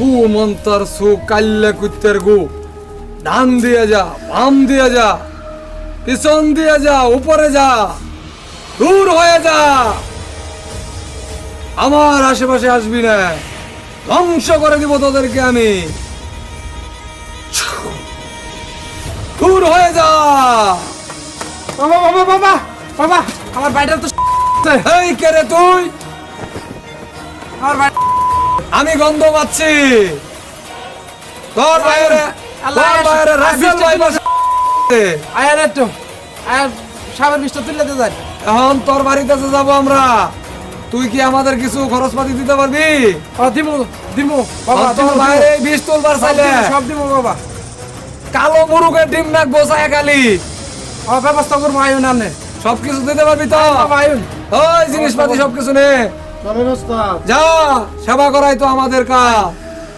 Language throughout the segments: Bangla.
ফু মন্তর সু কাল্লা কুত্তের গু। ডান দিয়ে যা বাম দিয়ে যা পিছন দিয়ে যা উপরে যা দূর হয়ে যা। আমার আশেপাশে আসবি না। ধ্বংস করে দিব তোদেরকে আমি। দূর হয়ে যা। বাবা বাবা বাবা বাবা আমার বাড়িটা তো এই কে রে তুই? আমার বাড়ি আমি গন্ধ পাচ্ছি। তোর বাইরে আল্লাহ, তোর বাইরে আল্লাহ, রাসেল বৃষ্টি ভাই বসে আয়ার একটু। আয়ার সাবের বিষটা তুলে যাই এখন তোর বাড়িতে যাব আমরা। তুই কি আমাদের কিছু খরচপাতি দিতে পারবি? ও দিমু দিমু বাবা এখন তোর বাইরে বিষ তুলবার সব চাইলে সব দিমু বাবা। কালো মুরুগের ডিম নাক বসায় খালি ও ব্যবস্থা করব আয়ুন আনে। সবকিছু দিতে পারবি তো? আয়ুন। ওই জিনিসপাতি সবকিছু নে। চলেন ওস্তাদ। যা সেবা করাই তো আমাদের কাজ।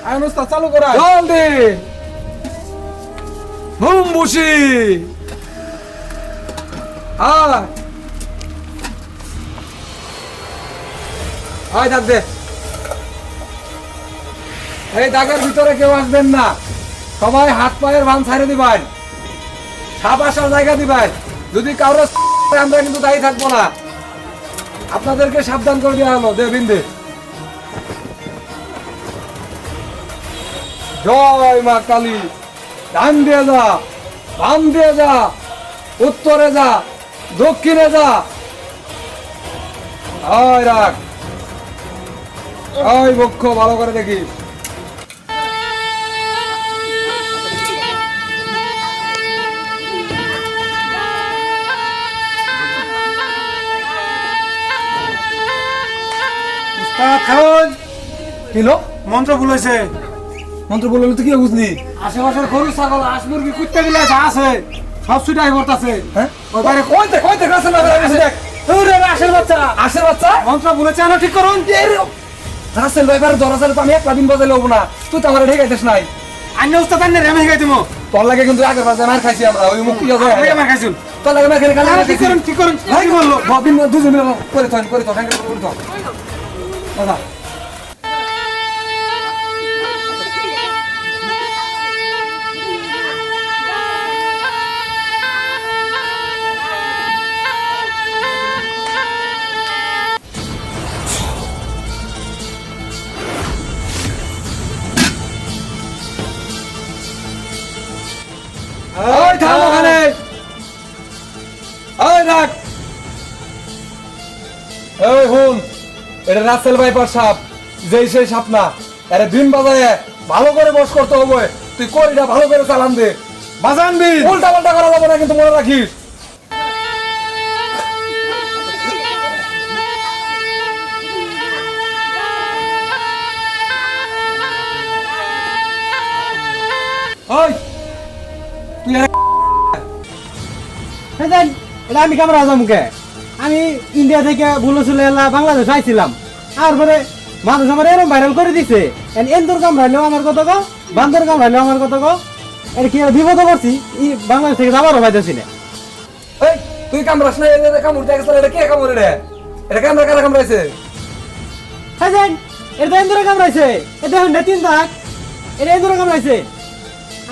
আয়ুন উস্তাদ চালু করা জলদি। হুম বুসি। আয়। আয় ডাক দে। এই দাগের ভিতরে কেউ আসবেন না। সবাই হাত পায়ের ভান ছাড়ে দিবেন। সাপ আসার জায়গা দিবেন। যদি কারও আমরা কিন্তু দায়ী থাকব না। আপনাদেরকে সাবধান করে দেওয়া হলো দে বিন্দে। জয় মা কালী। ডান দিয়ে যা, বাম দিয়ে যা, উত্তরে যা, দক্ষিণে যা। হয় রাখ। ওই বক্ষ, ভালো করে দেখিস খাওন। কিলো? মন্ত্র ভুল হয়েছে মন্ত্র কি বুঝলি? আশেপাশের গরু ছাগল হাঁস মুরগি কুত্তে গুলো আছে সব হ্যাঁ? ওই বাইরে ওই দেখ বাচ্চা। আসের বাচ্চা? মন্ত্র ভুলেছে আনো ঠিক করুন। রাসেল ভাই এবার ধরা তো আমি একলা দিন বাজালে হব না। তুই তো আমার ঠেকাইতেস নাই। আন্য ওস্তাদ আন্য রেমে হেগাই দিমো তোর লাগে কিন্তু আগের বাজে মার খাইছি আমরা ওই ওই আমার খাইছুন তোর লাগে মার খেলে কালে ঠিক করুন ঠিক করুন ভাই বলল দুজনে করে তো করে তো করে তো দাদা। ওই থাম ওখানে। ওই রাখ। ওই হুন। এটা রাসেল ভাইপার সাপ। যেই সেই সাপ না। আরে দিন বাজারে ভালো করে বস করতে হবে। তুই করিটা ভালো করে চালান দে। বাজান দিন উল্টা পাল্টা করা যাবে না কিন্তু মনে রাখিস। ওই। তুই আর এটা আমি কামরা আজমকে আমি ইন্ডিয়া থেকে ভুলো চলে এলা বাংলাদেশ আইছিলাম। আর পরে মানুষ আমার এরকম ভাইরাল করে দিছে। এন এন্দুর কাম রাইলেও আমার কত গো? বান্দর কাম রাইলেও আমার কত গো? এর কি বিপদ করছি? ই বাংলাদেশ থেকে যাবারও পাইতেছি না। তুই কামড়াস না এটা কামড়তে গেছিল এটা কে কামড়ে রে? এটা কামড়া কারা কামড়াইছে? হ্যাঁ যান এটা এন্দুরে কাম রাইছে এটা হন তিন দাগ। এটা এন্দুরে কাম রাইছে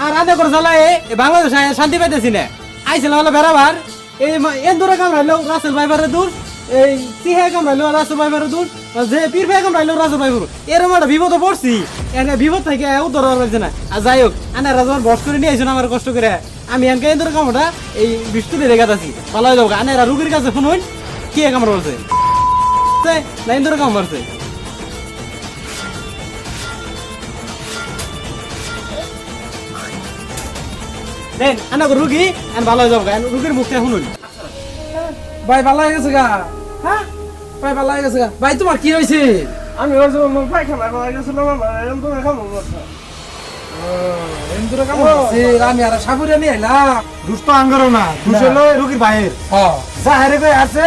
আর আধা করে চালায় এ বাংলাদেশ শান্তি পাইতেছি না। আইছিলাম হলো বেড়াবার। এই এন্দুরে কাম রাইলেও রাসেল ভাইবারে দূর। এই সিহে কাম রাইলেও রাসেল ভাইবারে দূর। যে পীর ভাই কাম রাইলেও রাসেল ভাইবার এরকম একটা বিপদে পড়ছি। এনে বিপদ থেকে উদ্ধার হওয়ার পারছে না। আর যাই হোক আনার রাজার বস করে নিয়ে আমার কষ্ট করে। আমি এনকে এন্দুরে কামটা এই বৃষ্টি রেখে আছি ভালো হয়ে যাব আনারা রুগীর কাছে ফোন হইন কি কামড় বলছে না এন্দুরে কাম মারছে দেন আনা রুগী আন ভালো হয়ে যাব রুগীর মুখটা শুনুন। ভাই ভালো হয়ে গেছে গা। হ্যাঁ? ভাই ভালো হয়ে গেছে গা। ভাই তোমার কি হয়েছে? আমি ভাবছিলাম পায়খানা করা গেছিলাম আমার এরকম খাব আমি আর নিয়ে দুষ্ট আঙ্গারও না। দুষ্ট হলো রুগীর বাইরের যা হেরে আছে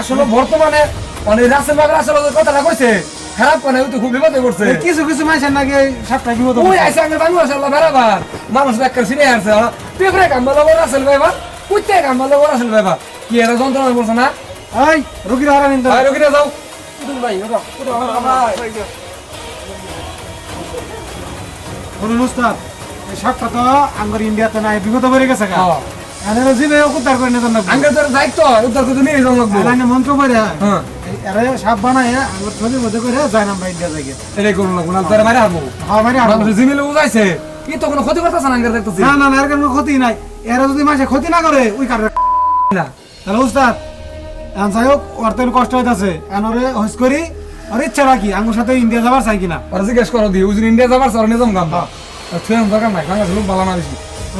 আসলে বর্তমানে মানে রাসেল বাগের আসলে কথাটা কইছে খারাপ ওই তো খুব বিপদে পড়ছে। কিছু কিছু মানুষের নাকি সাতটা বিপদ ওই আইসা আগে বাংলাদেশ আল্লাহ বেড়াবার। মানুষ ব্যাখ্যা সিনে আসছে পেপরে কাম ভালো করে রাসেল ভাইবা কুইতে কাম ভালো করে রাসেল ভাইবা কি এরা যন্ত্রণা করছে না? এই রুগীর হারা নিন্দা ভাই রোগীরা যাও। ভাই ওটা ওটা ভাই বলুন উস্তাদ এই সাপটা তো আঙ্গুর ইন্ডিয়াতে নাই বিপদ পড়ে গেছে গা। হ্যাঁ। এনে জিবে উদ্ধার করে নিতে লাগবে। আঙ্কেল তোর দায়িত্ব উদ্ধার করতে নিয়ে যাওয়া লাগবো। মন্ত্র পড়ে হ্যাঁ। এরে সাপ বানায় আঙ্গুর ছবির মধ্যে করে যায় না করুন তোর মারে হারবো হ্যাঁ জিমিলে কি তো কোনো ক্ষতি করতেছে না দেখতেছি। না না না এর কোনো ক্ষতি নাই। এরা যদি মাসে ক্ষতি না করে ওই কারণে না। তাহলে উস্তাদ এখন যাই হোক ওর তো কষ্ট হইতাছে। এখন ওরে হইস করি আর ইচ্ছা রাখি সাথে ইন্ডিয়া যাবার চাই কিনা। আর জিজ্ঞেস করো দি উজুন ইন্ডিয়া যাবার সর নিজাম গাম আর তুই আমার দরকার নাই বাংলাদেশ লোক ভালো না।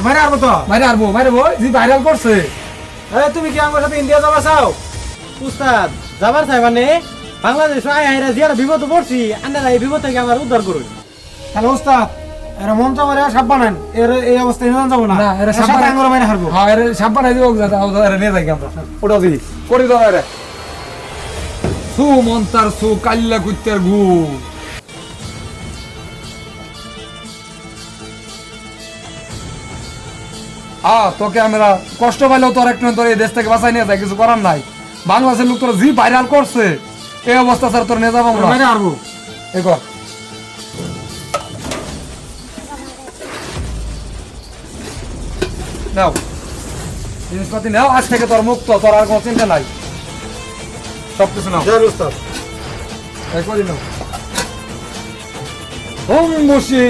মারে আরবো তো? মারে হারবো মারে বই জি ভাইরাল করছে। এ তুমি কি আমার সাথে ইন্ডিয়া যাবা চাও? উস্তাদ যাবার চাই মানে বাংলাদেশ আয় জিয়ারা বিপদ পড়ছি আন্দারা এই বিপদ থেকে আমার উদ্ধার করুন। তাহলে এরা মারে সাপ বানান এর এই অবস্থায় নিয়ে যাব না। না এরা সাপ সাবান আঙ্গুর মারে হারবো। হ্যাঁ এর যাতে আমরা নিয়ে যাই আমরা। ওটা দি করি দাও সু মন্তার সু কাল্লা কুত্তের গু। আ তোকে আমরা কষ্ট পাইলেও তোর একটু তোর এই দেশ থেকে বাঁচাই নিয়ে যায় কিছু করার নাই। বাংলাদেশের লোক তোর জি ভাইরাল করছে। এই অবস্থা স্যার তোর নিয়ে যাব আমরা এই কর। নাও। জিনিসপাতি নাও আজ থেকে তোর মুক্ত তোর আর কোনো চিন্তা নাই। সব কিছু নাও। জয় উস্তাদ। এই করি নাও। হোম বসি।